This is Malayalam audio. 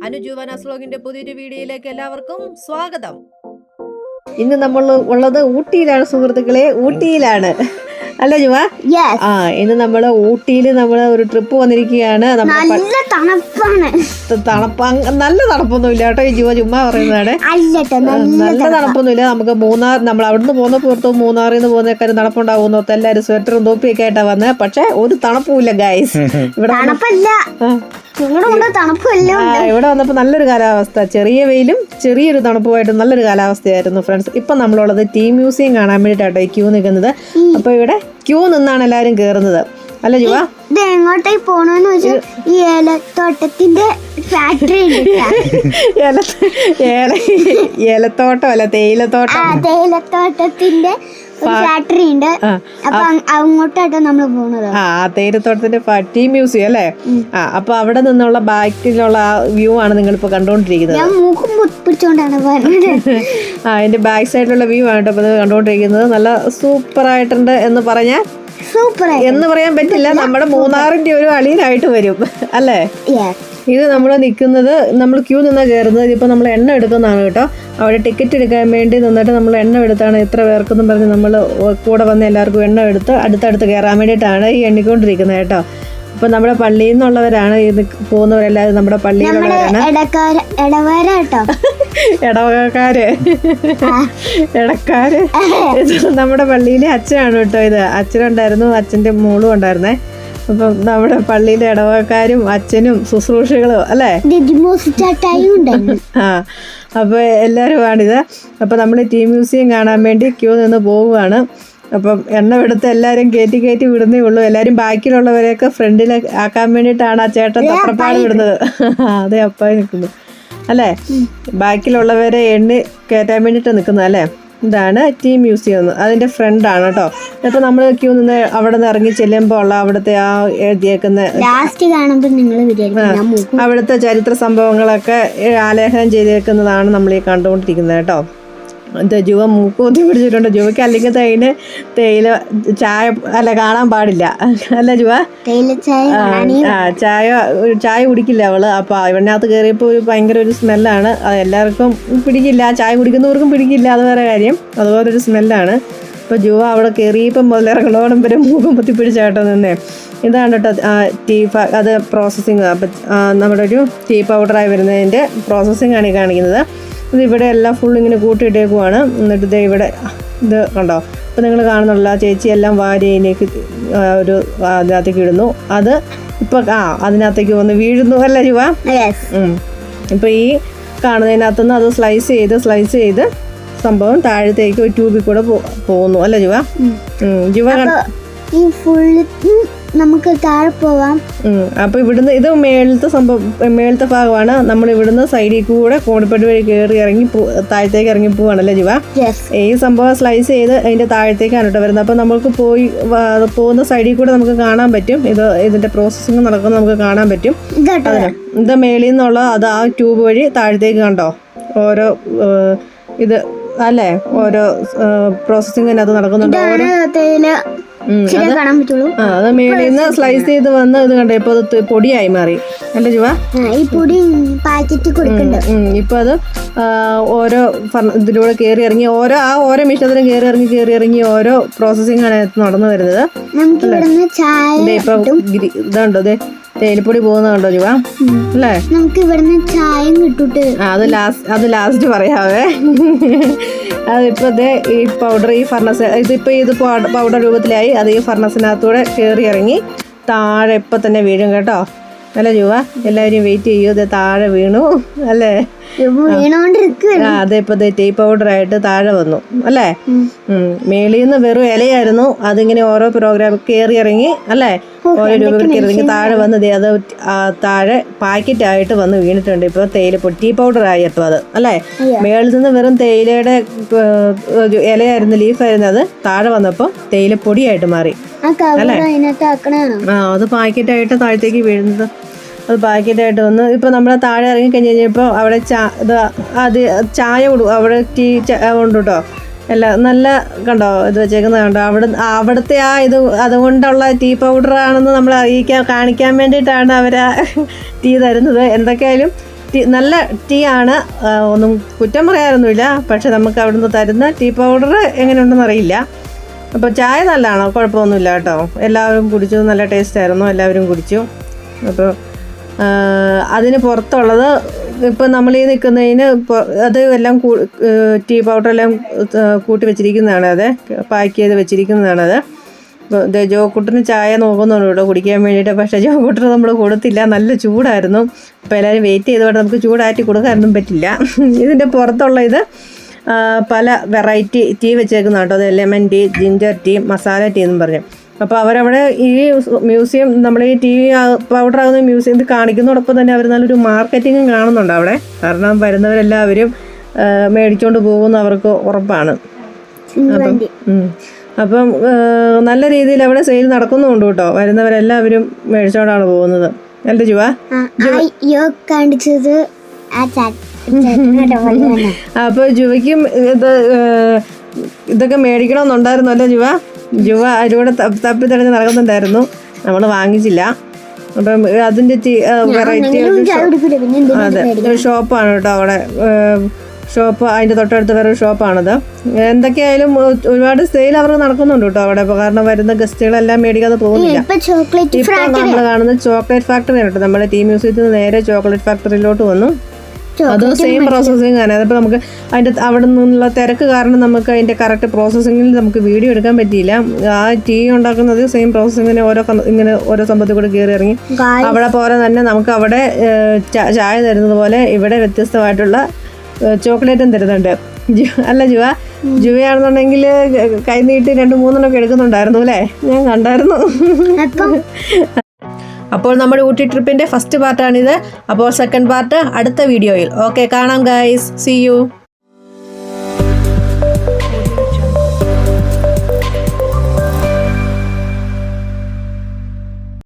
അനുജു സ്ലോഗിന്റെ പുതിയൊരു വീഡിയോയിലേക്ക് എല്ലാവർക്കും സ്വാഗതം. ഇന്ന് നമ്മൾ ഉള്ളത് ഊട്ടിയിലാണ് സുഹൃത്തുക്കളെ. ഊട്ടിയിലാണ്. അല്ല ജുവ യെസ് ആ ഇന്ന് നമ്മൾ ഊട്ടിയിൽ നമ്മൾ ഒരു ട്രിപ്പ് വന്നിരിക്കുകയാണ്. നല്ല തണുപ്പാണ്. തണുപ്പ് നല്ല തണുപ്പൊന്നും ഇല്ല കേട്ടോ ഈ ജുവ ചുമ്മാ പറയുന്നതാണ്. നല്ല തണുപ്പൊന്നും ഇല്ല നമുക്ക് മൂന്നാർ നമ്മൾ അവിടുന്ന് പോകുന്ന പുറത്ത് മൂന്നാറിൽ നിന്ന് പോകുന്നേക്കാരും തണുപ്പുണ്ടാവും ഓർത്ത് എല്ലാവരും സ്വെറ്ററും തോപ്പിയൊക്കെ ആയിട്ടാ വന്നത് പക്ഷെ ഒരു തണുപ്പും ഇല്ല ഗായ്സ് ഇവിടെ തണുപ്പല്ല. ഇവിടെ വന്നപ്പോൾ നല്ലൊരു കാലാവസ്ഥ. ചെറിയ വെയിലും ചെറിയൊരു തണുപ്പുമായിട്ട് നല്ലൊരു കാലാവസ്ഥയായിരുന്നു ഫ്രണ്ട്സ് ഇപ്പം നമ്മളുള്ളത് ടീ മ്യൂസിയം കാണാൻ വേണ്ടിയിട്ടാണ് ക്യൂ നിൽക്കുന്നത്. അപ്പോൾ ഇവിടെ ക്യൂ നിന്നാണ് എല്ലാരും കേറുന്നത്. അല്ല ജുവ? ഇത് എങ്ങോട്ടേക്ക് പോണെന്ന് വെച്ചാൽ ഈ ഏലത്തോട്ടത്തിന്റെ ഫാക്ടറി ഏല ഏല ഏലത്തോട്ടം അല്ല തേയിലത്തോട്ടം. തേയിലത്തോട്ടത്തിന്റെ ഫാക്ടറി ഉണ്ട്. അപ്പൊ അങ്ങോട്ടാട്ടോ നമ്മൾ പോകുന്നത് ആ തേയിലത്തോട്ടത്തിന്റെ ടീ മ്യൂസിയം അല്ലേ? ആ അപ്പൊ അവിടെ നിന്നുള്ള ബാക്കിലുള്ള ആ വ്യൂ ആണ് നിങ്ങൾ കണ്ടുകൊണ്ടിരിക്കുന്നത് ഞാൻ മൂക്കും പൊ- പിടിച്ചോണ്ടാണ് പറഞ്ഞത്. ആ അതിന്റെ ബാക്ക് സൈഡിലുള്ള വ്യൂ ആണ് കേട്ടോ കണ്ടോണ്ടിരിക്കുന്നത്. നല്ല സൂപ്പർ ആയിട്ടുണ്ട് എന്ന് പറഞ്ഞാൽ സൂപ്പർ എന്ന് പറയാൻ പറ്റില്ല. നമ്മുടെ മൂന്നാറിന്റെ ഒരു അളിയിലായിട്ട് വരും. അല്ലേ? ഇത് നമ്മൾ നിൽക്കുന്നത് നമ്മൾ ക്യൂ നിന്നാ കയറുന്നത്. ഇതിപ്പോൾ നമ്മൾ എണ്ണ എടുക്കുന്നതാണ് കേട്ടോ. അവിടെ ടിക്കറ്റ് എടുക്കാൻ വേണ്ടി നിന്നിട്ട് നമ്മൾ എണ്ണ എടുത്താണ് എത്ര പേർക്കെന്നും പറഞ്ഞ് നമ്മൾ കൂടെ വന്ന് എല്ലാവർക്കും എണ്ണ എടുത്ത് അടുത്തടുത്ത് കയറാൻ വേണ്ടിയിട്ടാണ് ഈ എണ്ണിക്കൊണ്ടിരിക്കുന്നത് കേട്ടോ. അപ്പോൾ നമ്മുടെ പള്ളിയിൽ നിന്നുള്ളവരാണ് പോകുന്നവരെല്ലാവരും നമ്മുടെ പള്ളിയിലുള്ളവരാണ്. ഇടവകക്കാര്. ഇടക്കാര്. നമ്മുടെ പള്ളിയിലെ അച്ഛനാണ് കേട്ടോ ഇത്. അച്ഛനുണ്ടായിരുന്നു അച്ഛന്റെ മോളും ഉണ്ടായിരുന്നേ. അപ്പം നമ്മുടെ പള്ളിയിലെ ഇടവകക്കാരും അച്ഛനും ശുശ്രൂഷകളും അല്ലേ? ആ. അപ്പോൾ എല്ലാവരുമാണിത്. അപ്പോൾ നമ്മൾ ടീ മ്യൂസിയം കാണാൻ വേണ്ടി ക്യൂ നിന്ന് പോവുകയാണ്. അപ്പം എണ്ണ എടുത്ത് എല്ലാവരും കയറ്റി കയറ്റി വിടുന്നേ ഉള്ളൂ. എല്ലാവരും ബാക്കിലുള്ളവരെയൊക്കെ ഫ്രണ്ടിൽ ആക്കാൻ വേണ്ടിയിട്ടാണ് ആ ചേട്ടൻ തത്രപ്പാട് വിടുന്നത്. അതെ അപ്പായി നിൽക്കുന്നു അല്ലേ? ബാക്കിലുള്ളവരെ എണ്ണി കയറ്റാൻ വേണ്ടിയിട്ട് നിൽക്കുന്നത് അല്ലേ? ഇതാണ് ടീ മ്യൂസിയം. എന്ന് അതിന്റെ ഫ്രണ്ടാണ് കേട്ടോ. ഇപ്പോൾ നമ്മൾ ക്യൂ നിന്ന് അവിടെ നിന്ന് ഇറങ്ങി ചെല്ലുമ്പോൾ ഉള്ള അവിടുത്തെ ആ എഴുതിയേക്കുന്ന ലാസ്റ്റ് കാണുമ്പോൾ നിങ്ങൾ അവിടുത്തെ ചരിത്ര സംഭവങ്ങളൊക്കെ ആലേഖനം ചെയ്തേക്കുന്നതാണ് നമ്മൾ ഈ കണ്ടുകൊണ്ടിരിക്കുന്നത് കേട്ടോ. ഇത് ജുവ മൂക്കൂത്തി പിടിച്ചിട്ടുണ്ട്. ജുവയ്ക്ക് അല്ലെങ്കിൽ തേയില തേയില ചായ അല്ല കാണാൻ പാടില്ല. അല്ല ജുവ? ആ ചായ ചായ കുടിക്കില്ല അവൾ. അപ്പൊ ഇവനകത്ത് കയറിയപ്പോൾ ഒരു ഭയങ്കര ഒരു സ്മെല്ലാണ്. അത് എല്ലാവർക്കും പിടിക്കില്ല. ചായ കുടിക്കുന്നവർക്കും പിടിക്കില്ല അത് വേറെ കാര്യം. അതുപോലെ ഒരു സ്മെല്ലാണ്. അപ്പോൾ ജുവ അവിടെ കയറിയപ്പം മുതൽ ഇറങ്ങണോടും വരെ മൂക്കും പൊത്തി പിടിച്ചാട്ടോ നിന്നേ. ഇതാണ് കേട്ടോ ടീ ഫ അത് പ്രോസസ്സിങ് അപ്പം നമ്മുടെ ഒരു ടീ പൗഡറായി വരുന്നതിന്റെ പ്രോസസ്സിംഗ് ആണ് ഈ കാണിക്കുന്നത്. ഇത് ഇവിടെ എല്ലാം ഫുൾ ഇങ്ങനെ കൂട്ടിയിട്ടേക്കുവാണ്. എന്നിട്ട് ഇത് ഇവിടെ ഇത് കണ്ടോ? അപ്പം നിങ്ങൾ കാണുന്നുള്ള ചേച്ചി എല്ലാം വാരി അതിലേക്ക് ഒരു അതിനകത്തേക്ക് ഇടുന്നു. അത് ഇപ്പം ആ അതിനകത്തേക്ക് വന്ന് വീഴുന്നു അല്ല രൂപ യെസ് ഇപ്പം ഈ കാണുന്നതിനകത്തുനിന്ന് അത് സ്ലൈസ് ചെയ്ത് സ്ലൈസ് ചെയ്ത് സംഭവം താഴത്തേക്ക് ഒരു ട്യൂബിൽ കൂടെ പോകുന്നു അല്ല ജുവ ഈ ഫുള്ള് നമുക്ക് താഴെ പോവാം. അപ്പൊ ഇവിടുന്ന് ഇത് മേളത്തെ സംഭവം മേളത്തെ ഭാഗമാണ്. നമ്മൾ ഇവിടുന്ന് സൈഡിൽ കൂടെ കോണിപ്പടി വഴി കയറി ഇറങ്ങി താഴത്തേക്ക് ഇറങ്ങി പോവാണല്ലേ ജീവ? ഈ സംഭവം സ്ലൈസ് ചെയ്ത് അതിന്റെ താഴത്തേക്കാണ് കേട്ടോ വരുന്നത്. അപ്പൊ നമുക്ക് പോയി പോകുന്ന സൈഡിൽ കൂടെ നമുക്ക് കാണാൻ പറ്റും. ഇത് ഇതിന്റെ പ്രോസസ്സിങ് നടക്കുന്നത് നമുക്ക് കാണാൻ പറ്റും. ഇത് മേളിൽ നിന്നുള്ള അത് ആ ട്യൂബ് വഴി താഴത്തേക്ക് കണ്ടോ? ഓരോ ഇത് അല്ലേ? ഓരോ പ്രോസസ്സിംഗ് അതിനകത്ത് നടക്കുന്നുണ്ട്. ഓരോ അത് നിന്ന് സ്ലൈസ് ചെയ്ത് വന്ന് ഇത് കണ്ടോ ഇപ്പൊ അത് പൊടിയായി മാറി. കണ്ടോ ജുവ? ഈ പൊടി പാക്കറ്റിൽ കൊടുക്കണ്ട. ഇപ്പൊ അത് ഓരോ ഇതിലൂടെ കയറി ഇറങ്ങി ഓരോ ആ ഓരോ മിഷത്തിലും കയറി ഇറങ്ങി കയറി ഇറങ്ങി ഓരോ പ്രോസസ്സിംഗ് ആണ് നടന്നു വരുന്നത്. ഇപ്പൊ ഇതുണ്ടോ ദേ. തേയിലപ്പൊടി പോകുന്നുണ്ടോ ജുവ? അല്ലേ? നമുക്ക് ഇവിടുന്ന് ചായം കിട്ടൂട്ട് അത് ലാസ്റ്റ് അത് ലാസ്റ്റ് പറയാവേ. അതിപ്പോ ദേ ഈ പൗഡർ ഈ ഫർണസ് ഇതിപ്പോ ഇത് പൗഡർ രൂപത്തിലായി. അത് ഈ ഫർണസിനകത്തൂടെ കയറി ഇറങ്ങി താഴെ ഇപ്പൊ തന്നെ വീഴും കേട്ടോ. അല്ലേ ജുവ? എല്ലാവരും വെയിറ്റ് ചെയ്യൂ. ഇത് താഴെ വീണു. അല്ലേ? അതെ ഇപ്പൊ ടീ പൗഡർ ആയിട്ട് താഴെ വന്നു അല്ലേ. മേളിൽ നിന്ന് വെറും ഇലയായിരുന്നു അതിങ്ങനെ ഓരോ പ്രോഗ്രാം കയറി ഇറങ്ങി അല്ലേ? ഓരോ രൂപ കയറി ഇറങ്ങി താഴെ വന്ന് അത് താഴെ പാക്കറ്റ് ആയിട്ട് വന്ന് വീണിട്ടുണ്ട് ഇപ്പൊ തേയില ടീ പൗഡർ ആയി ഇപ്പൊ അത് അല്ലേ? മേളിൽ നിന്ന് വെറും തേയിലയുടെ ഇലയായിരുന്നു ലീഫായിരുന്നു അത് താഴെ വന്നപ്പോൾ തേയില പൊടിയായിട്ട് മാറി ആക്കണാണോ ആ അത് പാക്കറ്റായിട്ട് താഴത്തേക്ക് വീഴുന്നത്. അത് പാക്കറ്റായിട്ട് വന്നു ഇപ്പോൾ നമ്മൾ താഴെ ഇറങ്ങി കഴിഞ്ഞ് കഴിഞ്ഞപ്പോൾ അവിടെ ചാ ഇത് അത് ചായ കൊടു അവിടെ ടീ ഉണ്ട് കേട്ടോ അല്ല നല്ല കണ്ടോ ഇത് വെച്ചേക്കുന്നത് കണ്ടോ? അവിടെ അവിടുത്തെ ആ ഇത് അതുകൊണ്ടുള്ള ടീ പൗഡർ ആണെന്ന് നമ്മൾ അറിയിക്കാൻ കാണിക്കാൻ വേണ്ടിയിട്ടാണ് അവർ ടീ തരുന്നത്. എന്തൊക്കെയായാലും ടീ നല്ല ടീ ആണ്. ഒന്നും കുറ്റം പറയാനൊന്നുമില്ല. പക്ഷെ നമുക്ക് അവിടുന്ന് തരുന്ന ടീ പൗഡർ എങ്ങനെയുണ്ടെന്ന് അറിയില്ല. അപ്പോൾ ചായ നല്ലതാണോ? കുഴപ്പമൊന്നുമില്ല കേട്ടോ. എല്ലാവരും കുടിച്ചു. നല്ല ടേസ്റ്റ് ആയിരുന്നു. എല്ലാവരും കുടിച്ചു. അപ്പോൾ അതിന് പുറത്തുള്ളത് ഇപ്പം നമ്മൾ ഈ നിൽക്കുന്നതിന് അത് എല്ലാം ടീ പൗഡർ എല്ലാം കൂട്ടി വെച്ചിരിക്കുന്നതാണ് അത്. പാക്ക് ചെയ്ത് വെച്ചിരിക്കുന്നതാണ് അത്. ജോക്കുട്ടന് ചായ നോക്കുന്നുണ്ട് ഇവിടെ കുടിക്കാൻ വേണ്ടിയിട്ട്. പക്ഷേ ജോക്കൂട്ടർ നമ്മൾ കൊടുത്തില്ല. നല്ല ചൂടായിരുന്നു. അപ്പോൾ എല്ലാവരും വെയിറ്റ് ചെയ്തോടെ നമുക്ക് ചൂടാറ്റി കൊടുക്കാനൊന്നും പറ്റില്ല. ഇതിന്റെ പുറത്തുള്ള ഇത് പല വെറൈറ്റി ടീ വെച്ചേക്കുന്നതാണ് കേട്ടോ. അത് lemon tea ginger tea masala tea എന്നും പറഞ്ഞു. അപ്പോൾ അവരവിടെ ഈ മ്യൂസിയം നമ്മൾ ഈ ടി വി പൗഡർ ആകുന്ന മ്യൂസിയം ഇത് കാണിക്കുന്നതോടൊപ്പം തന്നെ അവർ നല്ലൊരു മാർക്കറ്റിങ്ങും കാണുന്നുണ്ട് അവിടെ. കാരണം വരുന്നവരെല്ലാവരും മേടിച്ചുകൊണ്ട് പോകുമെന്ന് അവർക്ക് ഉറപ്പാണ്. അപ്പം അപ്പം നല്ല രീതിയിൽ അവിടെ സെയിൽ നടക്കുന്നുണ്ട് കേട്ടോ. വരുന്നവരെല്ലാവരും മേടിച്ചോണ്ടാണ് പോകുന്നത്. എന്റെ ജുവ? കാണിച്ചത് അപ്പോൾ ജുവയ്ക്കും ഇത് മേടിക്കണം ഇതൊക്കെ മേടിക്കണമെന്നുണ്ടായിരുന്നു അല്ലേ ജുവ? ജുവ അതിലൂടെ തപ്പി തിരഞ്ഞ് നടക്കുന്നുണ്ടായിരുന്നു. നമ്മൾ വാങ്ങിച്ചില്ല. അപ്പം അതിന്റെ വെറൈറ്റി അതെ ഷോപ്പാണ് കേട്ടോ അവിടെ. ഷോപ്പ് അതിന്റെ തൊട്ടടുത്ത് വേറെ ഷോപ്പാണത്. എന്തൊക്കെയായാലും ഒരുപാട് സെയിൽ അവർ നടക്കുന്നുണ്ട് കേട്ടോ അവിടെ. കാരണം വരുന്ന ഗസ്റ്റുകളെല്ലാം മേടിക്കാതെ ചോക്ലേറ്റ് ഇപ്പോൾ നമ്മൾ കാണുന്നത് ചോക്ലേറ്റ് ഫാക്ടറി കേട്ടോ. നമ്മുടെ ടീ മ്യൂസിയത്തിൽ നിന്ന് നേരെ ചോക്ലേറ്റ് ഫാക്ടറിയിലോട്ട് വന്നു. അത് സെയിം പ്രോസസ്സിങ് ആണ്. അതിപ്പോൾ നമുക്ക് അതിന്റെ അവിടെ നിന്നുള്ള തിരക്ക് കാരണം നമുക്ക് അതിന്റെ കറക്റ്റ് പ്രോസസ്സിങ്ങിൽ നമുക്ക് വീഡിയോ എടുക്കാൻ പറ്റിയില്ല. ആ ടീ ഉണ്ടാക്കുന്നത് സെയിം പ്രോസസ്സിങ്ങിന് ഓരോ ഇങ്ങനെ ഓരോ സംഭവത്തിൽ കൂടെ കയറി ഇറങ്ങി. അവിടെ പോലെ തന്നെ നമുക്ക് അവിടെ ചായ തരുന്നത് പോലെ ഇവിടെ വ്യത്യസ്തമായിട്ടുള്ള ചോക്ലേറ്റും തരുന്നുണ്ട്. അല്ല ജുവ ജുവയാണെന്നുണ്ടെങ്കിൽ കൈ നീട്ടി രണ്ട് മൂന്നെണ്ണൊക്കെ എടുക്കുന്നുണ്ടായിരുന്നു അല്ലേ? ഞാൻ കണ്ടായിരുന്നു. അപ്പോൾ നമ്മുടെ ഊട്ടി ട്രിപ്പിന്റെ ഫസ്റ്റ് പാർട്ടാണിത് അപ്പോൾ സെക്കൻഡ് പാർട്ട് അടുത്ത വീഡിയോയിൽ. ഓക്കെ കാണാം ഗൈസ് സി യു